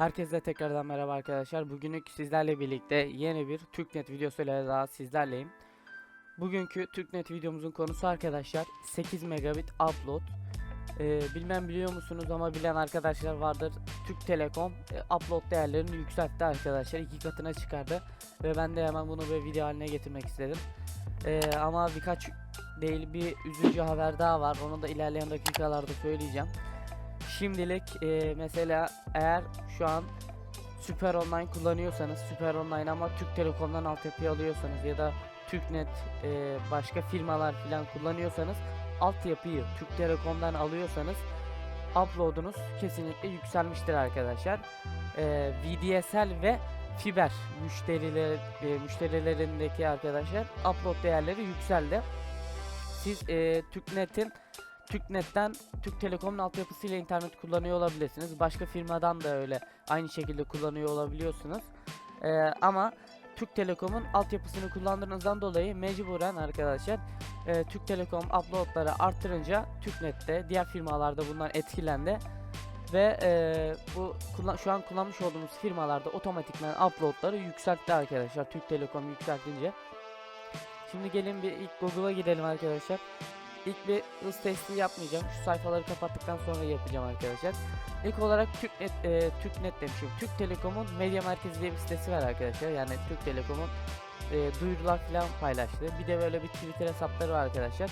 Herkese tekrardan merhaba arkadaşlar. Bugünlük sizlerle birlikte yeni bir TürkNet videosuyla daha sizlerleyim. Bugünkü TürkNet videomuzun konusu arkadaşlar 8 megabit upload. Ee, bilmem biliyor musunuz ama bilen arkadaşlar vardır. Türk Telekom e, upload değerlerini yükseltti arkadaşlar. iki katına çıkardı. Ve ben de hemen bunu bir video haline getirmek istedim. Ee, ama birkaç değil bir üzücü haber daha var. Onu da ilerleyen dakikalarda söyleyeceğim. Şimdilik e, mesela eğer şu an Süper Online kullanıyorsanız Süper Online ama Türk Telekom'dan altyapı alıyorsanız ya da TürkNet e, başka firmalar falan kullanıyorsanız altyapıyı Türk Telekom'dan alıyorsanız upload'unuz kesinlikle yükselmiştir arkadaşlar. E, VDSL ve fiber müşteriler e, müşterilerindeki arkadaşlar upload değerleri yükseldi. Siz e, TürkNet'in TürkNet'ten Türk Telekom'un altyapısıyla internet kullanıyor olabilirsiniz. Başka firmadan da öyle aynı şekilde kullanıyor olabiliyorsunuz. Ee, ama Türk Telekom'un altyapısını kullandığınızdan dolayı mecburen arkadaşlar e, Türk Telekom uploadları arttırınca TürkNet'te diğer firmalarda bundan etkilendi. Ve e, bu kullan şu an kullanmış olduğumuz firmalarda otomatikman uploadları yükseltti arkadaşlar. Türk Telekom yükseltince. Şimdi gelin bir ilk Google'a gidelim arkadaşlar. İlk bir hız testi yapmayacağım. Şu sayfaları kapattıktan sonra yapacağım arkadaşlar. İlk olarak TürkNet, e, TürkNet demişim. Türk Telekom'un medya merkezi diye bir sitesi var arkadaşlar. Yani Türk Telekom'un e, duyurular falan paylaştığı. Bir de böyle bir Twitter hesapları var arkadaşlar.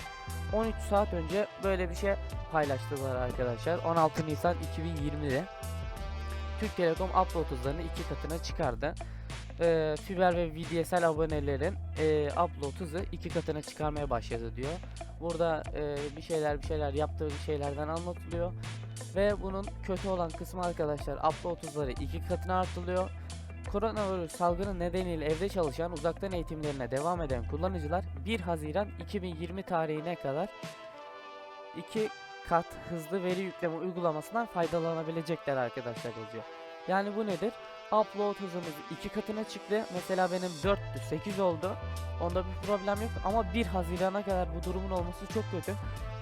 13 saat önce böyle bir şey paylaştılar arkadaşlar. 16 Nisan 2020'de. Türk Telekom upload hızlarını iki katına çıkardı. E, fiber ve VDSL abonelerin e, upload hızı iki katına çıkarmaya başladı diyor. Burada e, bir şeyler bir şeyler yaptığı bir şeylerden anlatılıyor. Ve bunun kötü olan kısmı arkadaşlar upload hızları iki katına artılıyor. Koronavirüs salgını nedeniyle evde çalışan uzaktan eğitimlerine devam eden kullanıcılar 1 Haziran 2020 tarihine kadar iki kat hızlı veri yükleme uygulamasından faydalanabilecekler arkadaşlar yazıyor. Yani bu nedir? Upload hızımız iki katına çıktı. Mesela benim 4'tü 8 oldu. Onda bir problem yok ama 1 Haziran'a kadar bu durumun olması çok kötü.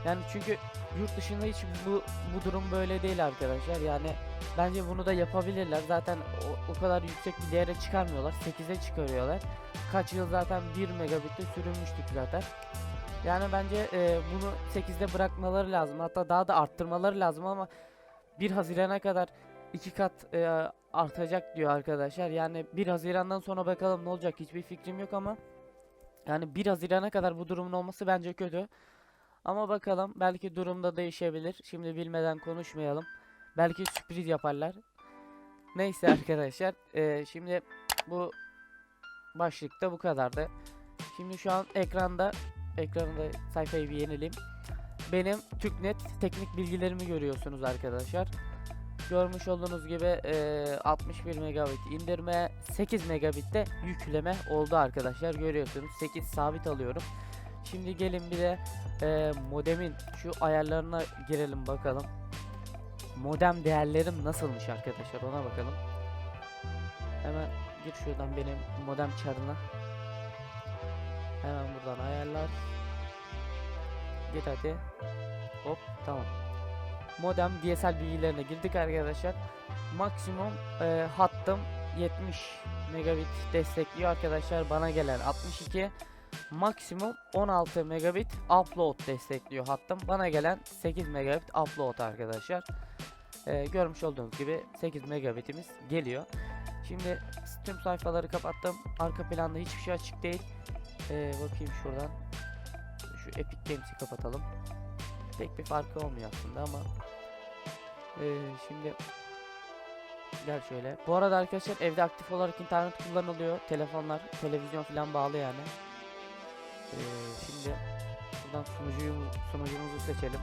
Yani çünkü yurt dışında hiç bu bu durum böyle değil arkadaşlar. Yani bence bunu da yapabilirler. Zaten o, o kadar yüksek bir değere çıkarmıyorlar. 8'e çıkarıyorlar. Kaç yıl zaten 1 megabitte sürünmüştük zaten. Yani bence e, bunu 8'de bırakmaları lazım. Hatta daha da arttırmaları lazım ama 1 Haziran'a kadar iki kat e, artacak diyor arkadaşlar. Yani 1 Haziran'dan sonra bakalım ne olacak hiçbir fikrim yok ama yani 1 Haziran'a kadar bu durumun olması bence kötü. Ama bakalım belki durumda değişebilir. Şimdi bilmeden konuşmayalım. Belki sürpriz yaparlar. Neyse arkadaşlar. e, şimdi bu başlıkta bu kadardı. Şimdi şu an ekranda ekranda sayfayı bir yenileyim. Benim TürkNet teknik bilgilerimi görüyorsunuz arkadaşlar. Görmüş olduğunuz gibi e, 61 megabit indirme 8 megabitte yükleme oldu arkadaşlar görüyorsunuz 8 sabit alıyorum. Şimdi gelin bir de e, modemin şu ayarlarına girelim bakalım. Modem değerlerim nasılmış arkadaşlar ona bakalım. Hemen gir şuradan benim modem çarına. Hemen buradan ayarlar. Gir hadi. Hop tamam modem DSL bilgilerine girdik arkadaşlar. Maksimum e, hattım 70 megabit destekliyor arkadaşlar. Bana gelen 62. Maksimum 16 megabit upload destekliyor hattım. Bana gelen 8 megabit upload arkadaşlar. E, görmüş olduğunuz gibi 8 megabitimiz geliyor. Şimdi tüm sayfaları kapattım. Arka planda hiçbir şey açık değil. E, bakayım şuradan. Şu Epic Games'i kapatalım. Pek bir farkı olmuyor aslında ama ee, şimdi gel şöyle. Bu arada arkadaşlar evde aktif olarak internet kullanılıyor. Telefonlar, televizyon falan bağlı yani. Ee, şimdi buradan sunucuyu, sunucumuzu seçelim.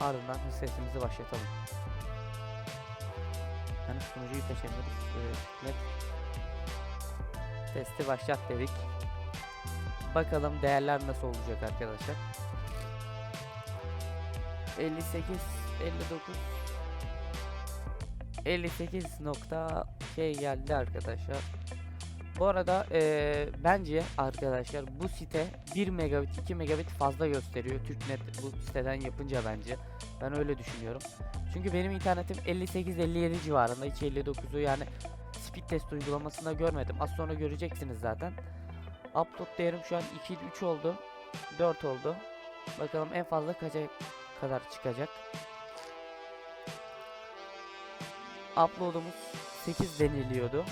Ardından hız sesimizi başlatalım. Yani sunucuyu seçemiyoruz. Ee, net. Testi başlat dedik. Bakalım değerler nasıl olacak arkadaşlar. 58 59 58 nokta şey geldi arkadaşlar. Bu arada eee, bence arkadaşlar bu site 1 megabit 2 megabit fazla gösteriyor TürkNet bu siteden yapınca bence. Ben öyle düşünüyorum. Çünkü benim internetim 58-57 civarında hiç 59'u yani speed test uygulamasında görmedim. Az sonra göreceksiniz zaten. Upload değerim şu an 2 3 oldu. 4 oldu. Bakalım en fazla kaça kadar çıkacak. Upload'umuz 8 deniliyordu.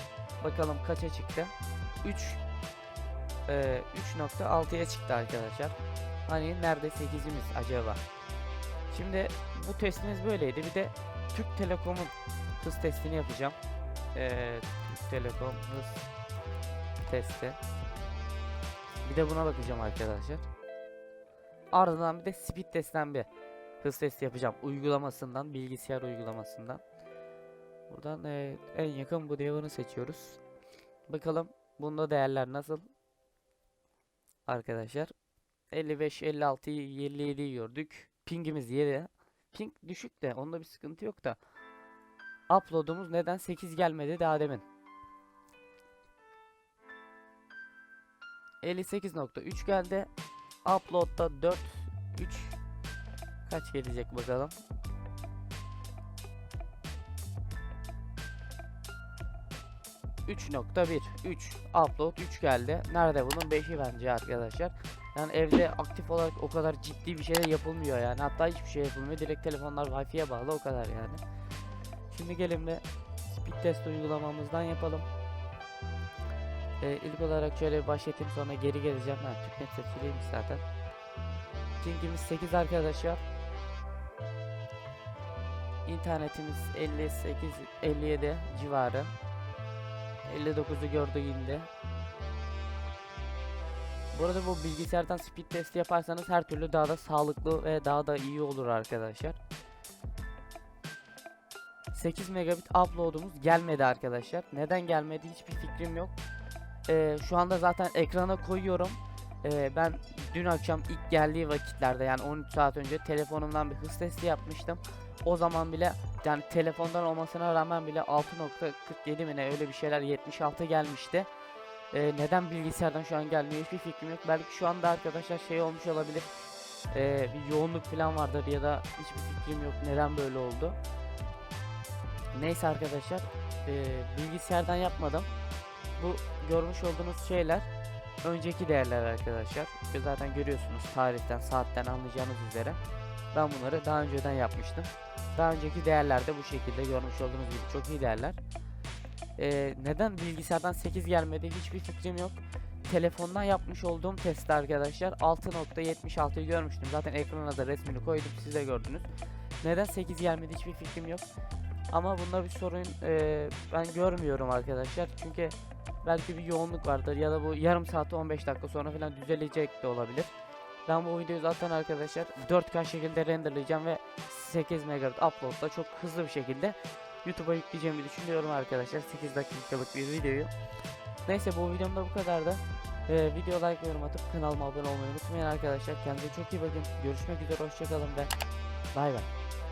Bakalım kaça çıktı. 3 eee, 3.6'ya çıktı arkadaşlar. Hani nerede 8'imiz acaba? Şimdi bu testimiz böyleydi. Bir de Türk Telekom'un hız testini yapacağım. Eee Türk Telekom hız testi. Bir de buna bakacağım arkadaşlar. Ardından bir de speed testten bir hız testi yapacağım. Uygulamasından, bilgisayar uygulamasından. Buradan eee, en yakın bu devranı seçiyoruz. Bakalım bunda değerler nasıl? Arkadaşlar 55 56 57 gördük. Pingimiz 7. Ping düşük de onda bir sıkıntı yok da. Upload'umuz neden 8 gelmedi daha demin? 58.3 geldi. Upload'da 4 3 kaç gelecek bakalım. ...3.1 3 upload 3 geldi. Nerede bunun 5'i bence arkadaşlar. Yani evde aktif olarak o kadar ciddi bir şey de yapılmıyor yani. Hatta hiçbir şey yapılmıyor. Direkt telefonlar Wi-Fi'ye bağlı o kadar yani. Şimdi gelin bir speed test uygulamamızdan yapalım. Ee, ilk olarak şöyle bir başlatayım sonra geri geleceğim. Ha, TürkNet seçiliymiş zaten. Pingimiz 8 arkadaşlar. İnternetimiz 58 57 civarı. 59'u gördüğünde. Bu arada bu bilgisayardan speed testi yaparsanız her türlü daha da sağlıklı ve daha da iyi olur arkadaşlar. 8 megabit upload'umuz gelmedi arkadaşlar. Neden gelmedi hiçbir fikrim yok. Ee, şu anda zaten ekrana koyuyorum. Ee, ben dün akşam ilk geldiği vakitlerde yani 13 saat önce telefonumdan bir hız testi yapmıştım. O zaman bile yani telefondan olmasına rağmen bile 6.47 mi ne öyle bir şeyler 76 gelmişti. Ee, neden bilgisayardan şu an gelmiyor hiçbir fikrim yok. Belki şu anda arkadaşlar şey olmuş olabilir. Ee, bir yoğunluk falan vardır ya da hiçbir fikrim yok neden böyle oldu. Neyse arkadaşlar ee, bilgisayardan yapmadım. Bu görmüş olduğunuz şeyler önceki değerler arkadaşlar. Ve Zaten görüyorsunuz tarihten saatten anlayacağınız üzere. Ben bunları daha önceden yapmıştım. Daha önceki değerler de bu şekilde görmüş olduğunuz gibi çok iyi değerler. Ee, neden bilgisayardan 8 gelmedi hiçbir fikrim yok. Telefondan yapmış olduğum testte arkadaşlar 6.76'yı görmüştüm. Zaten ekrana da resmini koydum siz de gördünüz. Neden 8 gelmedi hiçbir fikrim yok. Ama bunda bir sorun e, ben görmüyorum arkadaşlar. Çünkü belki bir yoğunluk vardır ya da bu yarım saat 15 dakika sonra falan düzelecek de olabilir. Ben bu videoyu zaten arkadaşlar 4K şekilde renderlayacağım ve 8 megabit upload'da çok hızlı bir şekilde YouTube'a yükleyeceğimi düşünüyorum arkadaşlar 8 dakikalık bir videoyu. Neyse bu videomda bu kadardı. Ee, video like ve yorum atıp kanalıma abone olmayı unutmayın arkadaşlar. Kendinize çok iyi bakın. Görüşmek üzere hoşçakalın ve bay bay.